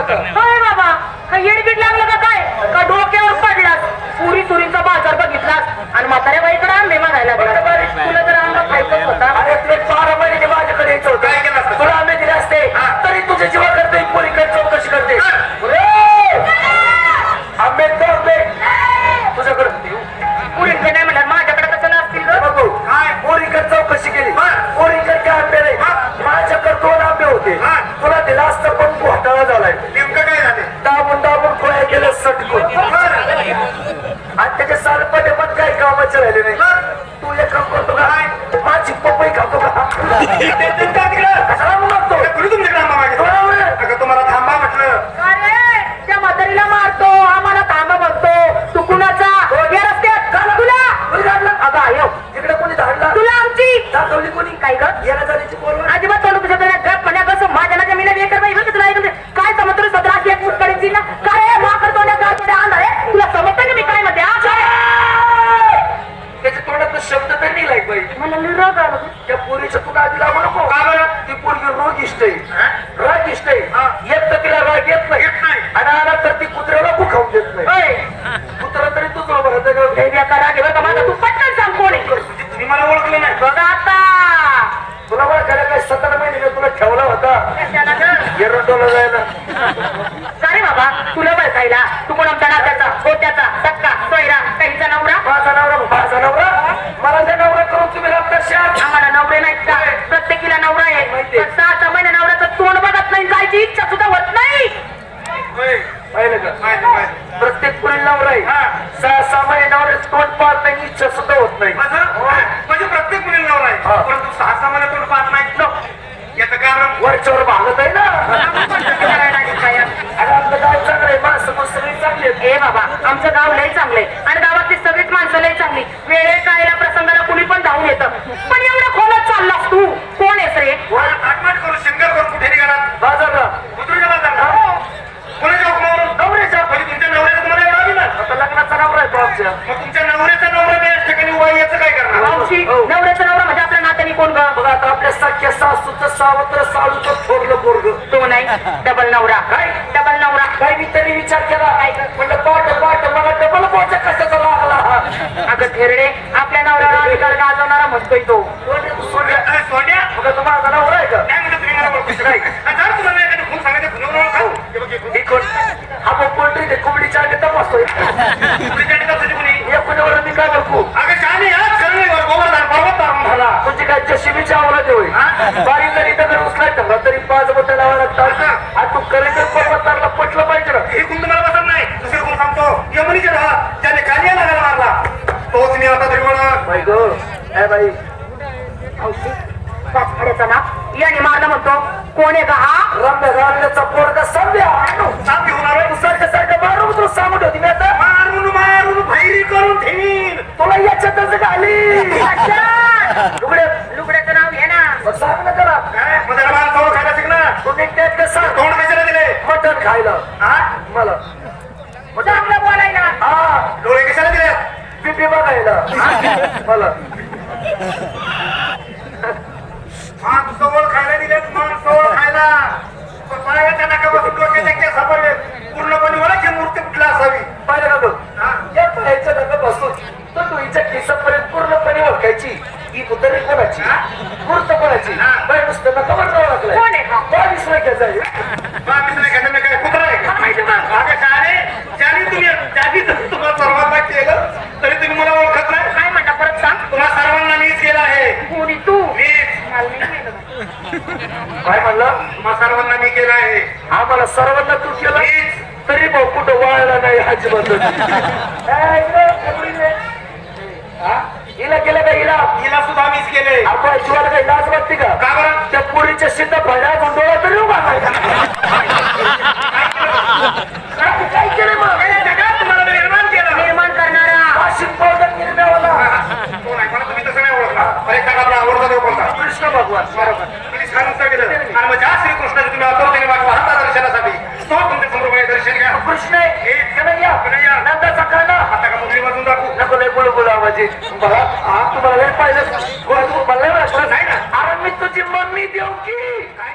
होय बाबा काय येडबीड लागलं का काय? का डोक्यावर पडलास? पुरी सुरीचा बाजार बघितलास? आणि म्हाताऱ्या बाईकडे आंबे मागायला कोणी? काय ग? याला जाण्याची बोल अजिबात तोंड तुझ्या तोंडात गप म्हणा कसं माझ्या ना जमीन वेकर बाई. बघ तुला ऐकते काय समजतो सतरा एक काय आणणार आहे तुला समजतं का मी काय म्हणते? हा? त्याच्या तोंडात शब्द तर नाही लाईक बाई. मला राग आला. त्या पोरीच्या तू आधी लागू नको. का बरं? ती पोरगी रोग इष्ट आहे राग इष्ट आहे येत तर तिला राग येत नाही येत नाही. आणि आला तर ती कुत्र्याला खाऊन देत नाही ओय, कुत्रा तरी तूच बरोबर आहे का लई बेकार राग आहे बरं का माझा. तू पटकन सांग कोण आहे म्हणजे तुम्ही मला ओळखलं नाही बघा आता तुला बरं काय काय सतरा महिने मी तुला ठेवला होता कशाला गं? एरंडोला जायला का रे बाबा तुला बळकायला. तू कोण आमच्या नात्याचा गोत्याचा सक्का सोयरा काहीचा नवरा? माझा नवरा माझा नवरा? मला त्या नवरा करून तुम्ही लागता शात आम्हाला नवरे नाहीत का? प्रत्येकीला नवरा आहे. माहितीये. पण सहा सहा महिने नवऱ्याचं तोंड बघत नाही जायची इच्छा सुद्धा होत नाही. प्रत्येक पुढील नवरा आहे. हा. सहा सहा महिने नवऱ्याचं तोंड पाहत नाही इच्छा सुद्धा होत नाही. म्हणजे प्रत्येक मुलीला नवरा. आहे. परंतु सहा सहा महिने तोंड पाहत नाही. याचं कारण वरच्यावर भागत आहे ना. आपलं गाव चांगलं आहे माणसं मग सगळी चांगली आहेत. ए बाबा आमचं गाव लय चांगलंय. आणि गावातली सगळीच माणसं लय चांगली. वेळे कायला प्रसंगाला कुणी पण धावून येतं. पण एवढं खोलत चाललास तू? कोण आहेस रे? वर थाटमाट करून शिंगर करून कुठे निघाला बाजारला. उतरून गेला जाणार कोणाच्या हुकमावरून नवऱ्याच्या म्हणजे तुमच्या नवऱ्याचं तुम्हाला एवढं आता लग्नाचा नवरा आहे तो आमच्या. मग तुमच्या नवऱ्याचा नवरा त्या ठिकाणी याचं काय करणार? मावशी हो. नवऱ्याचा नवरा म्हणजे आपल्या नात्याने कोण ग आता आपल्या सख्या सासूचं सावत्र साळूचं थोरलं पोरग. तो नाही. डबल नवरा. काय? डबल नवरा. काही मी तरी विचार केला. म्हणलं पाठ पाठ मला डबल पोचा कशाचा लागला? हा अगं थेरडे आपल्या नवऱ्याला अधिकार गाजवणारा म्हणतोय तो. अरे, सोन्या? बघा तुम्हाला नवरा आहे का? काय म्हणतो तुम्ही मला ओळखू नाही. जर तुम्हाला एखादी खून सांगायचं ओळखा हे बघ, खून. कोण? मग पोल्ट्री ते कोंबडीच्या तपासतोय कुठे जाणे का तुझी कुणी? या कोणावर मी काय बघू अगं शहाणे हा, सरळ वर गोवर्धन पर्वत तारून झाला. तुझी काय जशिबीची आवडत होय हा? बारीक जरी दगड उचलाय ठेवला तरी पाच बोट लावा लागतात आणि तू करेक्ट पर्वताला पटलं पाहिजे ना हे गुण तुम्हाला पसंत नाही दुसरं गुण सांगतो यमुनीचे राहा ज्याने कालिया लागायला मारला तोच मी आता तरी ओळख बाई गो। ए बाई मावशी पाचखड्याचा ना याने मारलं म्हणतो. कोण आहे का हा? रम्य रामण्याचा पोरगा संध्या साप घेऊन आलोय सारखं सारखं मारून तुला सांगून होती मी आता. मारून मारून भैरी करून ठेवीन. तुला याच्यातच घाली लुगडे लुगड्याचं नाव घे ना मग सांग ना करा काय मग त्याला मान खाऊ खायला शिकणार तू नीट कसं तोंड कशाला दिले मटण खायला हा मला चांगलं बोलायला हा डोळे कशाला दिले पिपी बघायला मला मान सवळ खायला दिले मान सवळ खायला पण पायाच्या नाकापासून डोक्याच्या केस सापडले पूर्णपणे ओळखी मूर्ती कुठला असावी पाहिलं का बघ हा? या पायाच्या नकापासून तर तू हिच्या केसापर्यंत पूर्णपणे ओळखायची ही उतरी कोणाची मूर्त कोणाची हा. बाई नुसतं नकावर ओळखलंय कोण आहे हा? बावीस लाखाचा आहे बाकीच नाही खायचं मी काय कुत्रा आहे का? माहिती ना अगं शाळे ज्याने तुम्ही ज्याने जर तुम्हाला सर्वांना केलं तरी तुम्ही मला ओळखत नाही काय म्हणता परत सांग तुम्हा सर्वांना मीच केलं आहे कोणी तू मीच मला नाही केलं बा. काय म्हणलं तुम्हा सर्वांना मी केलं आहे आम्हाला सर्वांना तू केलं? तरी भाऊ कुठं वाळला नाही अजिबात ए, इकडे, इकडे इकडे. हा? हिला केलं का हिला? हिला सुद्धा मीच केले आपण जीवाला काही लाज वाटते का? का बरं? त्या पोरीच्या शेतात भड्या गुंडोळा तरी उभा नाही? काय काय केलं मग? तुम्हाला मी निर्माण केलं. निर्माण करणारा. पावडर तुम्ही तसं नाही ओळखला अरे एखादा आपला आवडता कृष्ण भगवान बरोबर. तुम्ही छान उत्तर दिलं आणि मग ज्या श्रीकृष्णाचे तुम्ही आतुरतेने वाट पाहता दर्शनासाठी तो तुमच्यासमोर काही दर्शन घ्या. कृष्ण आहे. कन्हैया. कन्हैया. नंदाचा काढा आता का मुली वाजून दाखवू. नको नाही बोलू बोलू आवाज. बघा हा तुम्हाला मला वाटलं नाही ना. अरे मी तुझी मम्मी देऊ की. काय